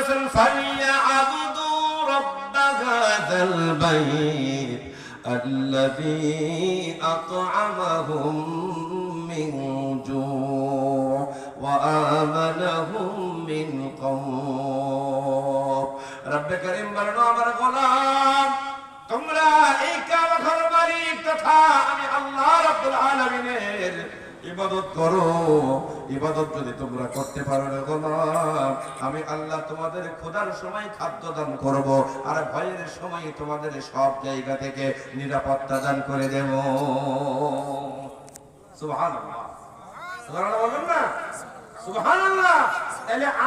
বলেছেন ফালিয়াবুদু রাব্ব হাযাল বাইত الذي أطعمهم من جوع وآمنهم من خوف رب كريم বলেন আমার গোলাম তোমরা এই কাবা ঘর মালিক তথা আমি আল্লাহ রাব্বুল আলামিনের ইবাদত করো। ইবাদত যদি তোমরা করতে পারো না গোলাম আমি আল্লাহ তোমাদের খোদার সময় খাদ্য দান করব, আর ভয়ের সময় তোমাদের সব জায়গা থেকে নিরাপত্তা দান করে দেব। সুবহানাল্লাহ।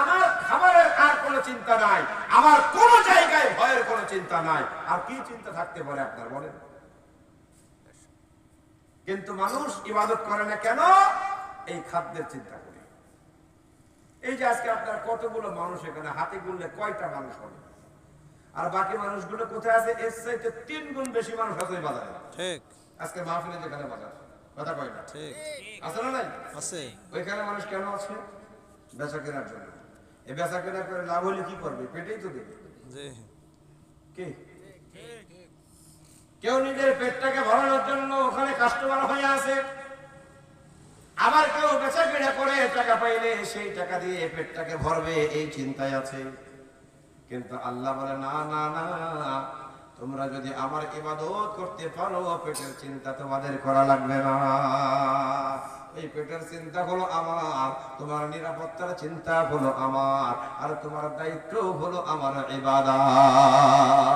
আমার খাবারের আর কোনো চিন্তা নাই, আমার কোন জায়গায় ভয়ের কোনো চিন্তা নাই। আর কি চিন্তা থাকতে পারে আপনার বলেন? কিন্তু মানুষ ইবাদত করে না কেন? এই খাদ্যের চিন্তা করে। এই যে আজকে আপনার কতগুলো মানুষ এখানে? হাতে গুনলে কয়টা মানুষ হবে? আর বাকি মানুষগুলো কোথায় আছে? এর চাইতে তিন গুণ বেশি মানুষ আছে বাজারে। ঠিক। আজকে মাহফিলে যেখানে বাজার কথা কয় না? ঠিক। আছে না নাই? আছে। ওইখানে মানুষ কেন আছে? বেচা কেনার জন্য। এই বেচা কেনা করে লাভ হলে কি করবে? পেটেই তো দেবে। জি। কি? কেউ নিজের পেটটাকে আবার কেউ বেচা কেনা করে টাকা পাইলে সেই টাকা দিয়ে পেটটাকে ভরবে, এই চিন্তায় আছে। কিন্তু আল্লাহ বলে, না না না, তোমরা যদি আমার ইবাদত করতে পারো, পেটের চিন্তা তোমাদের করা লাগবে না। এই পেটের চিন্তা হলো আমার, তোমার নিরাপত্তার চিন্তা হলো আমার, আর তোমার দায়িত্ব হলো আমার ইবাদত।